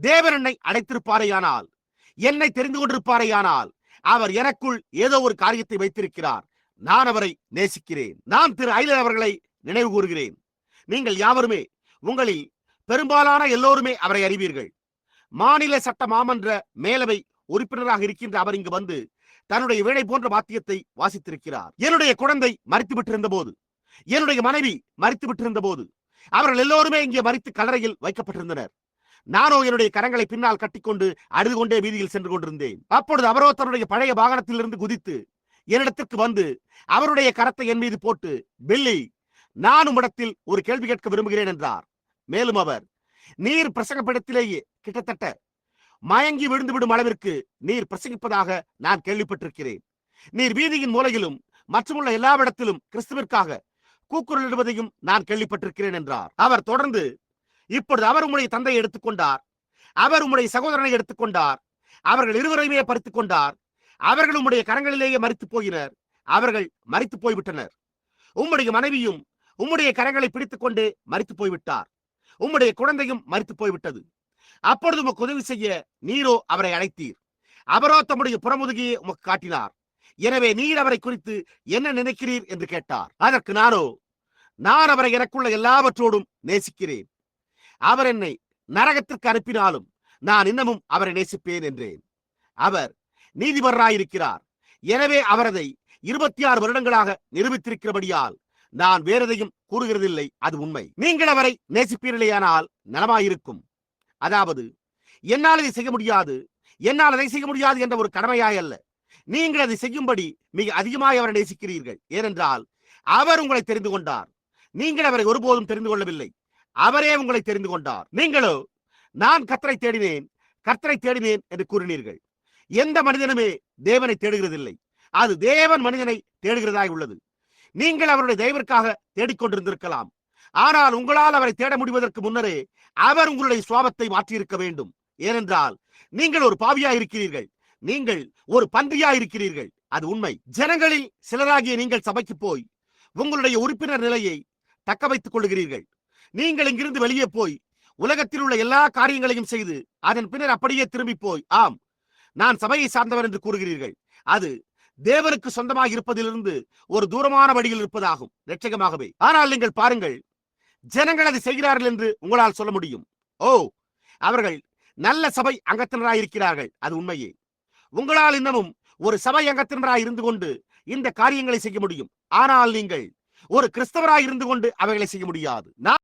தேவன் என்னை அடைத்திருப்பாரேயானால் என்னை தெரிந்து கொண்டிருப்பாரேயானால் அவர் எனக்குள் ஏதோ ஒரு காரியத்தை வைத்திருக்கிறார். நான் அவரை நேசிக்கிறேன். நான் திரு ஐலர் அவர்களை நினைவு கூறுகிறேன். நீங்கள் யாவருமே உங்களில் பெரும்பாலான எல்லோருமே அவரை அறிவீர்கள். மாநில சட்ட மாமன்ற மேலவை உறுப்பினராக இருக்கின்ற அவர் இங்கு வந்து தன்னுடைய வேலை போன்ற வாத்தியத்தை வாசித்திருக்கிறார். என்னுடைய குழந்தை மறித்து விட்டிருந்த போது என்னுடைய மனைவி மறித்து விட்டிருந்த போது அவர்கள் எல்லோருமே இங்கே மறித்து கல்லறையில் வைக்கப்பட்டிருந்தனர். நானோ என்னுடைய கரங்களை பின்னால் கட்டிக்கொண்டு அழுது கொண்டே வீதியில் சென்று கொண்டிருந்தேன். அப்பொழுது அவரோ தன்னுடைய பழைய வாகனத்திலிருந்து குதித்து என்னிடத்திற்கு வந்து அவருடைய கரத்தை என் மீது போட்டு பில்லி நான் உம்மிடத்தில் ஒரு கேள்வி கேட்க விரும்புகிறேன் என்றார். மேலும் அவர் நீர் பிரசங்கப்படத்திலேயே கிட்டத்தட்ட மயங்கி விழுந்து விடும் அளவிற்கு நீர் பிரசங்கிப்பதாக நான் கேள்விப்பட்டிருக்கிறேன். நீர் வீதியின் மூலையிலும் மற்றுமுள்ள எல்லாவிடத்திலும் கிறிஸ்துவிற்காக கூக்குரலிடுவதையும் நான் கேள்விப்பட்டிருக்கிறேன் என்றார். அவர் தொடர்ந்து இப்பொழுது அவர் உம்முடைய தந்தையை எடுத்துக்கொண்டார். அவர் உம்முடைய சகோதரனை எடுத்துக்கொண்டார். அவர்கள் இருவரையுமே பறித்துக் கொண்டார். அவர்கள் உம்முடைய கரங்களிலேயே மறித்து போயினர் அவர்கள் மறித்து போய்விட்டனர். உம்முடைய மனைவியும் உம்முடைய கரங்களை பிடித்துக் கொண்டு மறித்து போய்விட்டார். உம்முடைய குழந்தையும் மறித்து போய்விட்டது. அப்பொழுது உமக்கு உதவி செய்ய நீரோ அவரை அழைத்தீர். அவரோ தம்முடைய புறமுதுகியை உமக்கு காட்டினார். எனவே நீர் அவரை குறித்து என்ன நினைக்கிறீர் என்று கேட்டார். அதற்கு நானோ நான் அவரை எனக்குள்ள எல்லாவற்றோடும் நேசிக்கிறேன். அவர் என்னை நரகத்திற்கு அனுப்பினாலும் நான் இன்னமும் அவரை நேசிப்பேன் என்றேன். அவர் நீதிபரராயிருக்கிறார் எனவே அவரதை இருபத்தி ஆறு வருடங்களாக நிரூபித்திருக்கிறபடியால் நான் வேறெதையும் கூறுகிறதில்லை அது உண்மை. நீங்கள் அவரை நேசிப்பீர்களேயானால் நலமாயிருக்கும். அதாவது என்னால் இதை செய்ய முடியாது என்னால் அதை செய்ய முடியாது என்ற ஒரு கடமையாய் அல்ல. நீங்கள் அதை செய்யும்படி மிக அதிகமாய் அவரை நேசிக்கிறீர்கள். ஏனென்றால் அவர் உங்களை தெரிந்து கொண்டார். நீங்கள் அவரை ஒருபோதும் தெரிந்து கொள்ளவில்லை. அவரே உங்களை தெரிந்து கொண்டார். நீங்களோ நான் கத்தரை தேடினேன் கர்த்தரை தேடினேன் என்று கூறினீர்கள். எந்த மனிதனுமே தேவனை தேடுகிறதில்லை. அது தேவன் மனிதனை தேடுகிறதாய் உள்ளது. நீங்கள் அவருடைய தெய்வற்காக தேடிக்கொண்டிருந்திருக்கலாம். ஆனால் உங்களால் அவரை தேட முடிவதற்கு முன்னரே அவர் உங்களுடைய சுவாபத்தை மாற்றியிருக்க வேண்டும். ஏனென்றால் நீங்கள் ஒரு பாவியா இருக்கிறீர்கள். நீங்கள் ஒரு பன்றியா இருக்கிறீர்கள். அது உண்மை. ஜனங்களில் சிலராகிய நீங்கள் சபைக்கு போய் உங்களுடைய உறுப்பினர் நிலையை தக்க வைத்துக் கொள்கிறீர்கள் நீங்கள் இங்கிருந்து வெளியே போய் உலகத்தில் உள்ள எல்லா காரியங்களையும் செய்து அதன் பின்னர் அப்படியே திரும்பி போய் ஆம் நான் சபையை சார்ந்தவர் என்று கூறுகிறீர்கள். அது தேவருக்கு சொந்தமாக இருப்பதிலிருந்து ஒரு தூரமான வழியில் இருப்பதாகும். நிச்சயமாகவே. ஆனால் நீங்கள் பாருங்கள் ஜனங்கள் அதை செய்கிறார்கள் என்று உங்களால் சொல்ல முடியும். ஓ அவர்கள் நல்ல சபை அங்கத்தினராய் இருக்கிறார்கள். அது உண்மையே. உங்களால் இன்னமும் ஒரு சபை அங்கத்தினராய் இருந்து கொண்டு இந்த காரியங்களை செய்ய முடியும். ஆனால் நீங்கள் ஒரு கிறிஸ்தவராய் இருந்து கொண்டு அவைகளை செய்ய முடியாது.